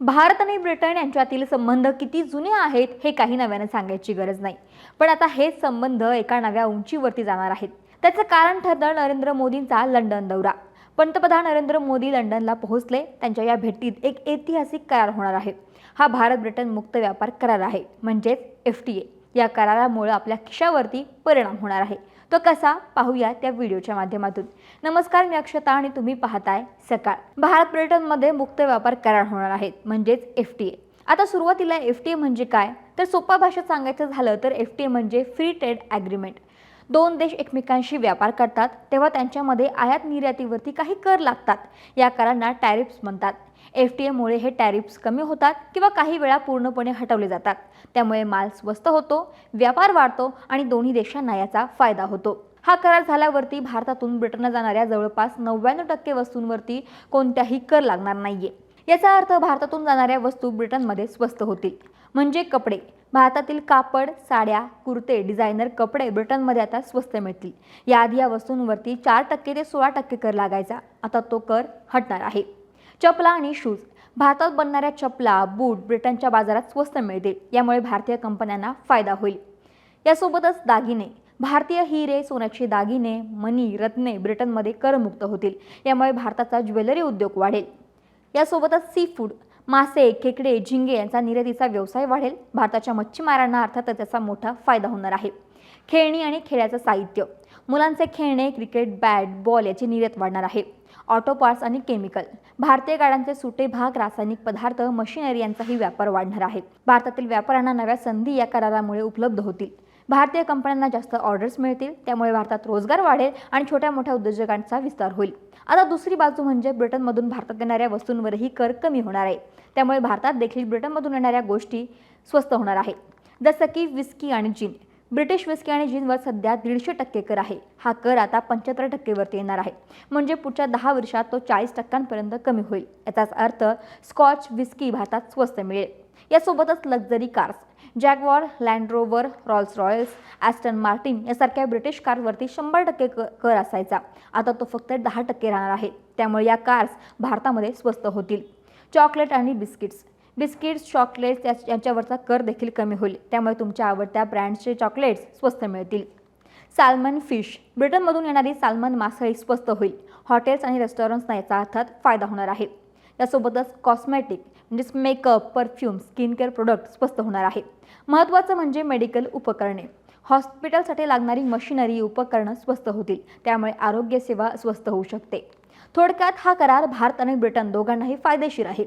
भारत आणि ब्रिटन यांच्यातील संबंध किती जुने आहेत हे काही नव्यानं सांगायची गरज नाही. पण आता हेच संबंध एका नव्या उंचीवरती जाणार आहेत. त्याचं कारण ठरलं नरेंद्र मोदींचा लंडन दौरा. पंतप्रधान नरेंद्र मोदी लंडनला पोहोचले. त्यांच्या या भेटीत एक ऐतिहासिक करार होणार आहे. हा भारत ब्रिटन मुक्त व्यापार करार आहे. म्हणजेच एफ टी ए. या करारामुळे आपल्या खिशावरती परिणाम होणार आहे. तो कसा? पाहूया त्या व्हिडिओच्या माध्यमातून. नमस्कार मी अक्षता आणि तुम्ही पाहताय सकाळ. भारत पर्यटनमध्ये मुक्त व्यापार करार होणार आहेत म्हणजेच एफ टी ए. आता सुरुवातीला एफ टी ए म्हणजे काय? तर सोप्या भाषेत सांगायचं झालं तर एफ टी ए म्हणजे फ्री ट्रेड ॲग्रीमेंट दोन देश एकमेकांशी व्यापार करतात तेव्हा त्यांच्यामध्ये आयात निर्यातीवरती काही कर लागतात. या करांना टॅरिफ्स म्हणतात. एफ टी एमुळे हे टॅरिफ्स कमी होतात किंवा काही वेळा पूर्णपणे हटवले जातात. त्यामुळे माल स्वस्त होतो व्यापार वाढतो आणि दोन्ही देशांना याचा फायदा होतो. हा करार झाल्यावरती भारतातून ब्रिटनला जाणाऱ्या जवळपास नव्याण्णव टक्के वस्तूंवरती कोणत्याही कर लागणार नाहीये. याचा अर्थ भारतातून जाणाऱ्या वस्तू ब्रिटनमध्ये स्वस्त होतील. म्हणजे कपडे. भारतातील कापड साड्या कुर्ते डिझायनर कपडे ब्रिटनमध्ये आता स्वस्त मिळतील. याआधी या वस्तूंवरती चार टक्के ते सोळा टक्के कर लागायचा. आता तो कर हटणार आहे. चपला आणि शूज भारतात बनणाऱ्या चपला बूट ब्रिटनच्या बाजारात स्वस्त मिळतील. यामुळे भारतीय कंपन्यांना फायदा होईल. यासोबतच दागिने. भारतीय हिरे सोन्याचे दागिने मनी रत्ने ब्रिटनमध्ये करमुक्त होतील. यामुळे भारताचा ज्वेलरी उद्योग वाढेल. यासोबतच सी फूड मासे खेकडे झिंगे यांचा निर्यातीचा व्यवसाय वाढेल. भारताच्या मच्छीमारांना अर्थातच त्याचा मोठा फायदा होणार आहे. खेळणी आणि खेळाचं साहित्य. मुलांचे खेळणे क्रिकेट बॅट बॉल याची निर्यात वाढणार आहे. ऑटो पार्ट्स आणि केमिकल. भारतीय गाड्यांचे सुटे भाग रासायनिक पदार्थ मशिनरी यांचाही व्यापार वाढणार आहे. भारतातील व्यापाऱ्यांना नव्या संधी या करारामुळे उपलब्ध होतील. भारतीय कंपन्यांना जास्त ऑर्डर्स मिळतील त्यामुळे भारतात रोजगार वाढेल आणि छोट्या मोठ्या उद्योजकांचा विस्तार होईल. आता दुसरी बाजू म्हणजे ब्रिटनमधून भारतात येणाऱ्या वस्तूंवरही कर कमी होणार आहे. त्यामुळे भारतात देखील ब्रिटनमधून येणाऱ्या गोष्टी स्वस्त होणार आहेत. जसं की विस्की आणि जीन ब्रिटिश विस्की आणि जिनवर सध्या दीडशे टक्के कर आहे. हा कर आता पंच्याहत्तर टक्केवरती येणार आहे. म्हणजे पुढच्या दहा वर्षात तो चाळीस टक्क्यांपर्यंत कमी होईल. याचाच अर्थ स्कॉच विस्की भारतात स्वस्त मिळेल. यासोबतच luxury cars Jaguar Land Rover Rolls Royce Aston Martin यासारख्या ब्रिटिश कारवरती शंभर टक्के क कर असायचा. आता तो फक्त दहा टक्के राहणार आहे. त्यामुळे या कार्स भारतामध्ये स्वस्त होतील. चॉकलेट आणि बिस्किट्स. बिस्किट्स चॉकलेट्स यांच्यावरचा कर देखील कमी होईल. त्यामुळे तुमच्या आवडत्या ब्रँडचे चॉकलेट्स स्वस्त मिळतील. Salmon fish. ब्रिटनमधून येणारी सॅल्मन मासळी स्वस्त होईल. हॉटेल्स आणि रेस्टॉरंट्सना याचा अर्थात फायदा होणार आहे. यासोबतच कॉस्मॅटिक म्हणजेच makeup perfume skin care product स्वस्त होणार आहे. महत्त्वाचं म्हणजे मेडिकल उपकरणे. हॉस्पिटलसाठी लागणारी मशिनरी उपकरणं स्वस्त होतील. त्यामुळे आरोग्यसेवा स्वस्त होऊ शकते. थोडक्यात हा करार भारत आणि ब्रिटन दोघांनाही फायदेशीर आहे.